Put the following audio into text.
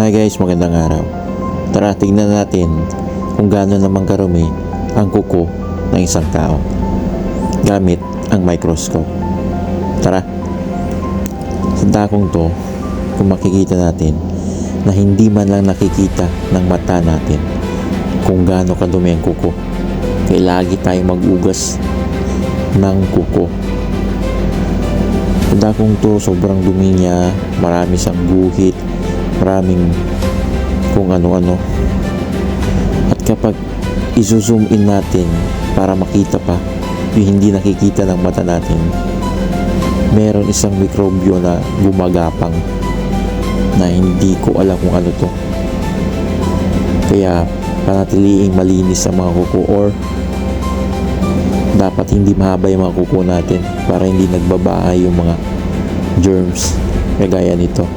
Hi guys, magandang araw. Tara, tingnan natin kung gaano naman karumi ang kuko ng isang tao gamit ang microscope. Tara. Sa dakong to, kung makikita natin na hindi man lang nakikita ng mata natin kung gaano kadumi ang kuko. Kaya lagi tayong mag-ugas ng kuko. Sa dakong to, sobrang dumi niya, marami siyang guhit, maraming kung ano-ano. At kapag iso-zoom in natin para makita pa yung hindi nakikita ng mata natin, meron isang mikrobyo na gumagapang na hindi ko alam kung ano to. Kaya panatiliing malinis ang mga kuko or dapat hindi mahaba yung mga kuko natin para hindi nagbabahay yung mga germs kagaya nito.